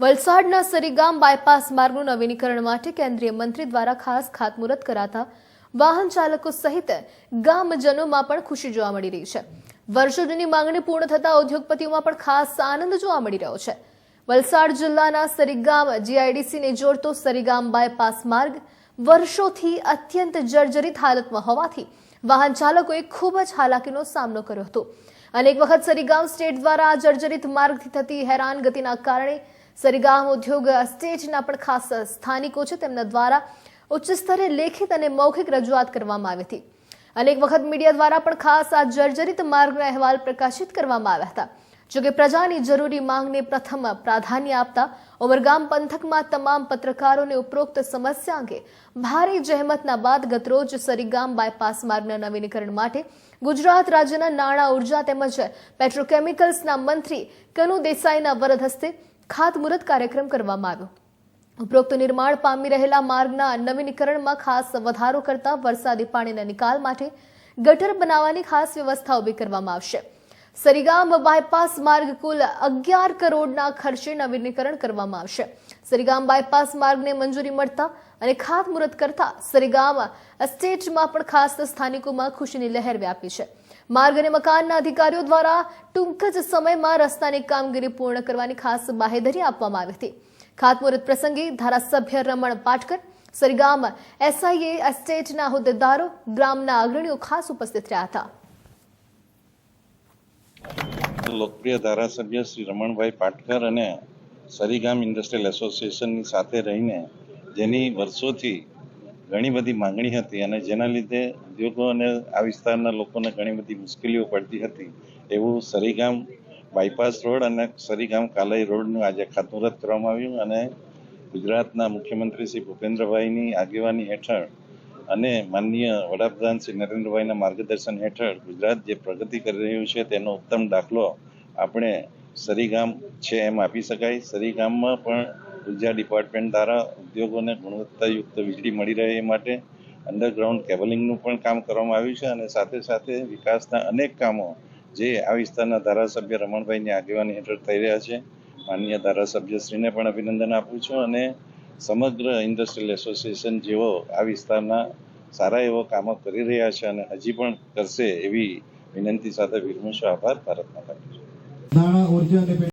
વલસાડના સરીગામ બાયપાસ માર્ગનું નવીનીકરણ માટે કેન્દ્રીય મંત્રી દ્વારા ખાસ ખાતમુહૂર્ત કરાતા વાહન ચાલકો સહિત ગામજનોમાં પણ ખુશી જોવા મળી રહી છે. વર્ષો જૂની માંગણી પૂર્ણ થતા ઉદ્યોગપતિઓમાં પણ ખાસ આનંદ જોવા મળી રહ્યો છે. વલસાડ જિલ્લાના સરીગામ જીઆઈડીસીને જોડતો સરીગામ બાયપાસ માર્ગ વર્ષોથી અત્યંત જર્જરિત હાલતમાં હોવાથી વાહન ચાલકોએ ખૂબ જ હાલાકીનો સામનો કર્યો હતો. અનેક વખત સરીગામ સ્ટેટ દ્વારા જર્જરિત માર્ગથી થતી હેરાનગતિના કારણે સરીગામ ઉદ્યોગ સ્ટેટના પણ ખાસ સ્થાનિકો છે. તેમના દ્વારા ઉચ્ચ સ્તરે લેખિત અને મૌખિક રજૂઆત કરવામાં આવી હતી. અનેક વખત મીડિયા દ્વારા પણ ખાસ આ જર્જરિત માર્ગના અહેવાલ પ્રકાશિત કરવામાં આવ્યા હતા. જોકે પ્રજાની જરૂરી માંગને પ્રથમ પ્રાધાન્ય આપતા ઉમરગામ પંથકમાં તમામ પત્રકારોને ઉપરોક્ત સમસ્યા અંગે ભારે જહેમતના બાદ ગતરોજ સરીગામ બાયપાસ માર્ગના નવીનીકરણ માટે ગુજરાત રાજ્યના નાણાં ઊર્જા તેમજ પેટ્રોકેમિકલ્સના મંત્રી કનુ દેસાઈના વરદ હસ્તે ખાતમુહૂર્ત કાર્યક્રમ કરવામાં આવ્યો. ઉપરોક્ત નિર્માણ પામી રહેલા માર્ગના નવીનીકરણમાં ખાસ વધારો કરતા વરસાદી પાણીના નિકાલ માટે ગટર બનાવવાની ખાસ વ્યવસ્થા ઊભી કરવામાં આવશે. સરીગામ બાયપાસ માર્ગ કુલ અગિયાર કરોડના ખર્ચે નવીનીકરણ કરવામાં આવશે. સરીગામ બાયપાસ માર્ગને મંજૂરી મળતા અને ખાતમુહૂર્ત કરતા સરીગામ એસ્ટેટમાં પણ ખાસ સ્થાનિકોમાં ખુશીની લહેર વ્યાપી છે. માર્ગ અને મકાનના અધિકારીઓ દ્વારા ટૂંક જ સમયમાં રસ્તાની કામગીરી પૂર્ણ કરવાની ખાસ બાહેધરી આપવામાં આવી હતી. ખાતમુહૂર્ત પ્રસંગે ધારાસભ્ય રમણ પાટકર, સરીગામ એસઆઈએ એસ્ટેટના હોદ્દેદારો, ગ્રામના અગ્રણીઓ ખાસ ઉપસ્થિત રહ્યા હતા. લોકપ્રિય ધારાસભ્ય શ્રી રમણભાઈ પાટકર અને સરીગામ ઇન્ડસ્ટ્રીયલ એસોસિએશનની સાથે રહીને જેની વર્ષોથી ઘણી બધી માંગણી હતી અને જેના લીધે ઉદ્યોગો અને આ વિસ્તારના લોકોને ઘણી બધી મુશ્કેલીઓ પડતી હતી. એવું સરીગામ બાયપાસ રોડ અને સરીગામ કાલાઈ રોડનું આજે ખાતમુહૂર્ત કરવામાં આવ્યું અને ગુજરાતના મુખ્યમંત્રી શ્રી ભૂપેન્દ્રભાઈની આગેવાની હેઠળ અને માનનીય વડાપ્રધાન શ્રી નરેન્દ્રભાઈના માર્ગદર્શન હેઠળ ગુજરાત જે પ્રગતિ કરી રહ્યું છે તેનો ઉત્તમ દાખલો આપણે સરીગામ છે એમ આપી શકાય. સરીગામમાં પણ ઊર્જા ડિપાર્ટમેન્ટ દ્વારા ઉદ્યોગોને ગુણવત્તાયુક્ત વીજળી મળી રહે એ માટે અંડરગ્રાઉન્ડ કેબલિંગનું પણ કામ કરવામાં આવ્યું છે અને સાથે સાથે વિકાસના અનેક કામો જે આ વિસ્તારના ધારાસભ્ય રમણભાઈની આગેવાની હેઠળ થઈ રહ્યા છે, માનનીય ધારાસભ્યશ્રીને પણ અભિનંદન આપું છું અને સમગ્ર ઇન્ડસ્ટ્રીયલ એસોસિએશન જેઓ આ વિસ્તારના સારા એવો કામો કરી રહ્યા છે અને હજી પણ કરશે એવી વિનંતી સાથે વિરમું આભાર. ભારત માતા